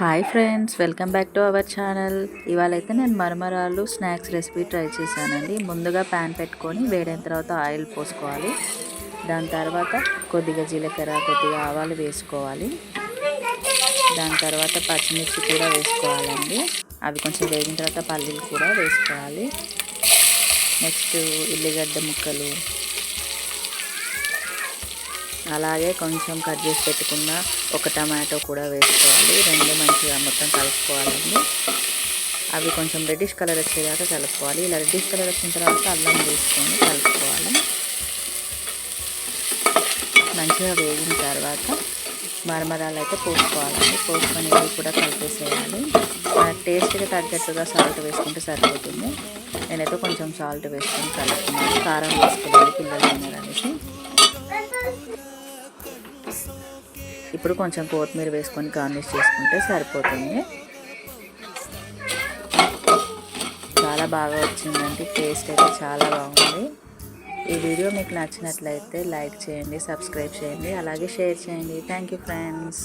Hi friends welcome back to our channel ఇవాళ అయితే నేను మరమరాలు స్నాక్స్ రెసిపీ ట్రై చేశానండి. ముందుగా ప్యాన్ పెట్టుకొని వేడైన తర్వాత ఆయిల్ పోసుకోవాలి. దాని తర్వాత కొద్దిగా జీలకర్ర కొద్దిగా ఆవాలు వేసుకోవాలి. దాని తర్వాత పచ్చిమిర్చి కూడా వేసుకోవాలండి. అవి కొంచెం వేగిన తర్వాత పల్లీలు కూడా వేసుకోవాలి. నెక్స్ట్ ఉల్లిగడ్డ ముక్కలు. అలాగే కొంచెం కట్ చేసి పెట్టుకున్న ఒక టమాటో కూడా వేసుకోవాలి. రెండు మంచిగా మొత్తం కలుపుకోవాలండి. అవి కొంచెం రెడ్డిష్ కలర్ వచ్చేదాకా కలుపుకోవాలి. ఇలా రెడ్డిష్ కలర్ వచ్చిన తర్వాత అల్లం వేసుకొని కలుపుకోవాలి. మంచిగా వేగిన తర్వాత మరమరాలు అయితే పోసుకోవాలండి. పోసుకొని ఇవి కూడా కలిపేసేయాలి. మన టేస్ట్కి తగ్గట్టుగా సాల్ట్ వేసుకుంటే సరిపోతుంది. నేనైతే కొంచెం సాల్ట్ వేసుకొని కలుపుకున్నాను కారం వేసుకోవాలి పిల్లలు తిన్నారనేసి ఇప్పుడు కొంచెం కొత్తిమీర వేసుకొని గార్నిష్ చేసుకుంటే సరిపోతుంది. చాలా బాగా వచ్చిందండి. టేస్ట్ అయితే చాలా బాగుంది. ఈ వీడియో మీకు నచ్చినట్లయితే లైక్ చేయండి సబ్స్క్రైబ్ చేయండి అలాగే షేర్ చేయండి. Thank you friends.